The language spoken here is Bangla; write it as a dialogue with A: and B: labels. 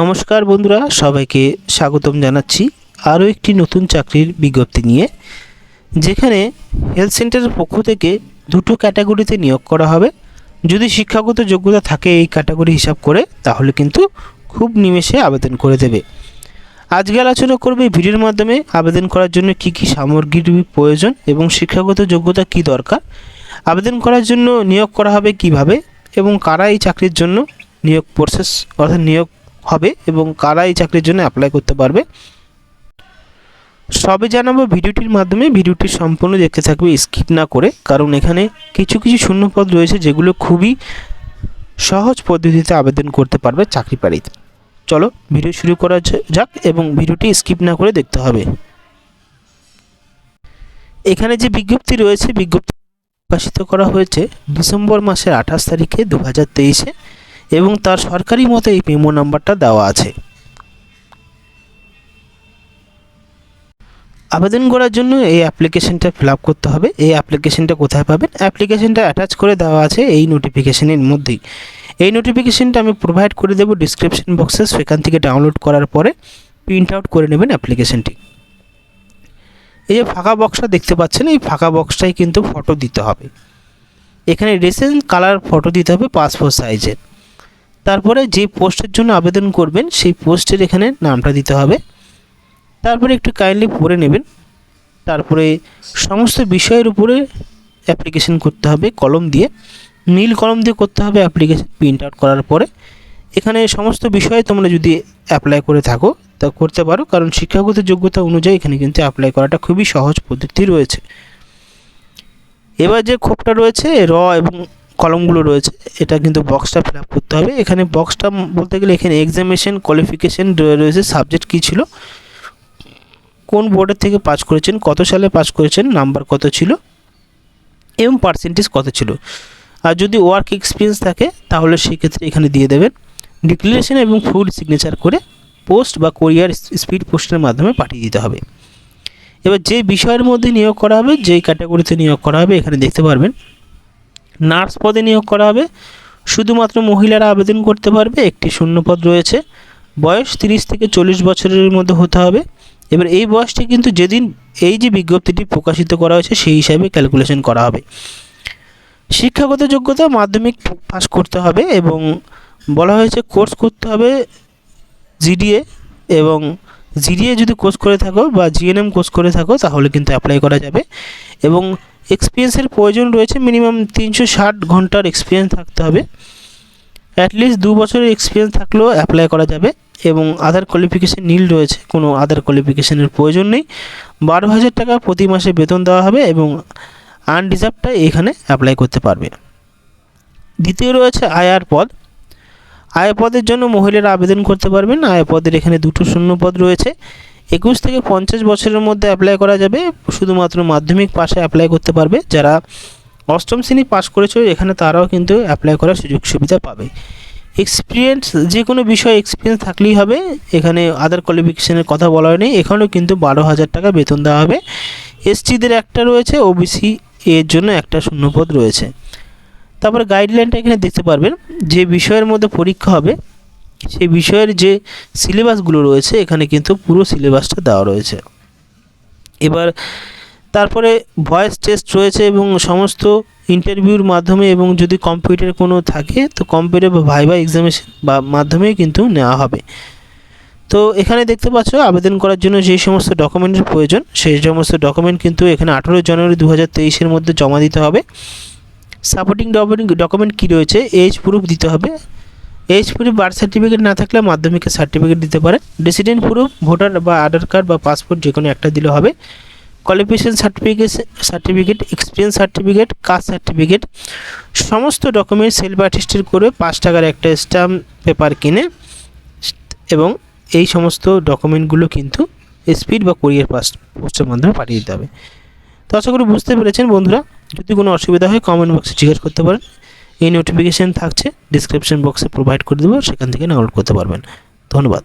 A: নমস্কার বন্ধুরা, সবাইকে স্বাগতম জানাচ্ছি আরও একটি নতুন চাকরির বিজ্ঞপ্তি নিয়ে, যেখানে হেলথ সেন্টারের পক্ষ থেকে দুটো ক্যাটাগরিতে নিয়োগ করা হবে। যদি শিক্ষাগত যোগ্যতা থাকে এই ক্যাটাগরি হিসাব করে, তাহলে কিন্তু খুব নিমেষে আবেদন করে দেবে। আজকে আলোচনা করবে ভিডিওর মাধ্যমে আবেদন করার জন্য কি কি সামগ্রীর প্রয়োজন এবং শিক্ষাগত যোগ্যতা কি দরকার, আবেদন করার জন্য নিয়োগ করা হবে কীভাবে এবং কারা এই চাকরির জন্য নিয়োগ প্রসেস অর্থাৎ নিয়োগ হবে এবং কারা এই চাকরির জন্য অ্যাপ্লাই করতে পারবে। সবে জানাব ভিডিওটির মাধ্যমে, ভিডিওটি সম্পূর্ণ দেখতে থাকবে স্কিপ না করে, কারণ এখানে কিছু কিছু শূন্যপদ রয়েছে যেগুলো খুবই সহজ পদ্ধতিতে আবেদন করতে পারবে চাকরি পাড়িতে চলো, ভিডিও শুরু করা যাক এবং ভিডিওটি স্কিপ না করে দেখতে হবে। এখানে যে বিজ্ঞপ্তি রয়েছে, বিজ্ঞপ্তি প্রকাশিত করা হয়েছে ডিসেম্বর মাসের আঠাশ তারিখে দু হাজার তেইশে। এবং তার সরকারি মতে এই মেমো নাম্বারটা দেওয়া আছে। আবেদন করার জন্য এই অ্যাপ্লিকেশনটা ফিল করতে হবে। এই অ্যাপ্লিকেশনটা কোথায় পাবেন? অ্যাপ্লিকেশনটা অ্যাটাচ করে দেওয়া আছে এই নোটিফিকেশনের মধ্যেই। এই নোটিফিকেশনটা আমি প্রোভাইড করে দেবো ডিসক্রিপশন বক্সে সেখান থেকে ডাউনলোড করার পরে প্রিন্ট আউট করে নেবেন অ্যাপ্লিকেশনটি। এই যে ফাঁকা বক্সটা দেখতে পাচ্ছেন, এই ফাঁকা বক্সটাই কিন্তু ফটো দিতে হবে। এখানে রেসেন্ট কালার ফটো দিতে হবে পাসপোর্ট সাইজের তারপরে যে পোস্টের জন্য আবেদন করবেন, সেই পোস্টের এখানে নামটা দিতে হবে। তারপরে একটু কাইন্ডলি পড়ে নেবেন। তারপরে সমস্ত বিষয়ের উপরে অ্যাপ্লিকেশন করতে হবে, কলম দিয়ে। নীল কলম দিয়ে করতে হবে অ্যাপ্লিকেশন প্রিন্ট আউট করার পরে। এখানে সমস্ত বিষয়ে তোমরা যদি অ্যাপ্লাই করে থাকো, তা করতে পারো। কারণ শিক্ষাগত যোগ্যতা অনুযায়ী এখানে কিন্তু অ্যাপ্লাই করাটা খুবই সহজ পদ্ধতি রয়েছে। এবার যে ক্ষোভটা রয়েছে, র এবং কলমগুলো রয়েছে, এটা কিন্তু বক্সটা ফিল আপ করতে হবে। এখানে বক্সটা বলতে গেলে এখানে এক্সামিনেশন কোয়ালিফিকেশন রয়েছে সাবজেক্ট কী ছিল, কোন বোর্ডের থেকে পাস করেছেন, কত সালে পাস করেছেন নাম্বার কত ছিল, এবং পার্সেন্টেজ কত ছিল। আর যদি ওয়ার্ক এক্সপিরিয়েন্স থাকে, তাহলে সেক্ষেত্রে এখানে দিয়ে দেবেন ডিক্লারেশন এবং ফুল সিগনেচার করে পোস্ট বা কোরিয়ার স্পিড পোস্টের মাধ্যমে পাঠিয়ে দিতে হবে। এবার যে বিষয়ের মধ্যে নিয়োগ করা হবে যেই ক্যাটাগরিতে নিয়োগ করা হবে, এখানে দেখতে পারবেন নার্স পদে নিয়োগ করা হবে। শুধুমাত্র মহিলারা আবেদন করতে পারবে, একটি শূন্যপদ রয়েছে। বয়স তিরিশ থেকে চল্লিশ বছরের মধ্যে হতে হবে। এবার এই বয়সটি কিন্তু যেদিন এই যে বিজ্ঞপ্তিটি প্রকাশিত করা হয়েছে, সেই হিসাবে ক্যালকুলেশন করা হবে। শিক্ষাগত যোগ্যতা মাধ্যমিক পাস করতে হবে এবং বলা হয়েছে কোর্স করতে হবে জিডিএ এবং জিডিএ যদি কোর্স করে থাকো বা জিএনএম কোর্স করে থাকো, তাহলে কিন্তু অ্যাপ্লাই করা যাবে। এবং এক্সপিরিয়েন্সের প্রয়োজন রয়েছে মিনিমাম তিনশো ষাট ঘণ্টার এক্সপিরিয়েন্স থাকতে হবে। অ্যাটলিস্ট দু বছরের এক্সপিরিয়েন্স থাকলেও অ্যাপ্লাই করা যাবে এবং আধার কোয়ালিফিকেশান নীল রয়েছে, কোনো আধার কোয়ালিফিকেশানের প্রয়োজন নেই। বারো হাজার টাকা প্রতি মাসে বেতন দেওয়া হবে এবং আনরিজার্ভটা এখানে অ্যাপ্লাই করতে পারবে। দ্বিতীয় রয়েছে আয়ার পদ। আয় পদের জন্য মহিলারা আবেদন করতে পারবেন। আয় পদের এখানে দুটো শূন্য পদ রয়েছে। একুশ থেকে পঞ্চাশ বছরের মধ্যে অ্যাপ্লাই করা যাবে, শুধুমাত্র মাধ্যমিক পাশে অ্যাপ্লাই করতে পারবে। যারা অষ্টম শ্রেণি পাস করেছে, এখানে তারাও কিন্তু অ্যাপ্লাই করার সুযোগ সুবিধা পাবে। এক্সপিরিয়েন্স যে কোনো বিষয়ে এক্সপিরিয়েন্স থাকলেই হবে। এখানে আদার কোয়ালিফিকেশনের কথা বলা হয়নি। এখানেও কিন্তু বারো হাজার টাকা বেতন দেওয়া হবে। এসটিদের একটা রয়েছে ওবিসি এর জন্য একটা শূন্যপদ রয়েছে। তারপরে গাইডলাইনটা এখানে দেখতে পারবেন। যে বিষয়ের মধ্যে পরীক্ষা হবে সেই বিষয়ের যে সিলেবাসগুলো রয়েছে, এখানে কিন্তু পুরো সিলেবাসটা দেওয়া রয়েছে। এবার তারপরে ভয়েস টেস্ট রয়েছে এবং সমস্ত ইন্টারভিউর মাধ্যমে এবং যদি কম্পিউটার কোনো থাকে, তো কম্পিউটার বা ভাইবা এক্সামিনেশন বা মাধ্যমেই কিন্তু নেওয়া হবে। তো এখানে দেখতে পাচ্ছ, আবেদন করার জন্য যে সমস্ত ডকুমেন্টের প্রয়োজন, সেই সমস্ত ডকুমেন্ট কিন্তু এখানে আঠেরো জানুয়ারি দু হাজার মধ্যে জমা দিতে হবে। সাপোর্টিং ডকুমেন্ট কী রয়েছে, এজ প্রুফ দিতে হবে। প্রুফ বার্থ সার্টিফিকেট না থাকলে মাধ্যমিকের সার্টিফিকেট দিতে পারে। রেসিডেন্ট প্রুফ ভোটার বা আধার কার্ড বা পাসপোর্ট যে কোনো একটা দিলে হবে। Qualification certificate certificate experience certificate caste certificate সমস্ত ডকুমেন্ট সেলফ অ্যাটেস্টেড করে পাঁচ টাকার একটা স্ট্যাম্প পেপার কিনে এবং এই সমস্ত ডকুমেন্টগুলো কিন্তু স্পিড বা কোরিয়ার পাস পোস্টের মাধ্যমে পাঠিয়ে দিতে হবে। তো আশা করি বুঝতে পেরেছেন বন্ধুরা। যদি কোনো অসুবিধা হয় কমেন্ট বক্সে জিজ্ঞেস করতে পারেন। এই নোটিফিকেশান থাকছে ডিসক্রিপশন বক্সে প্রোভাইড করে দেবো সেখান থেকে ডাউনলোড করতে পারবেন। ধন্যবাদ।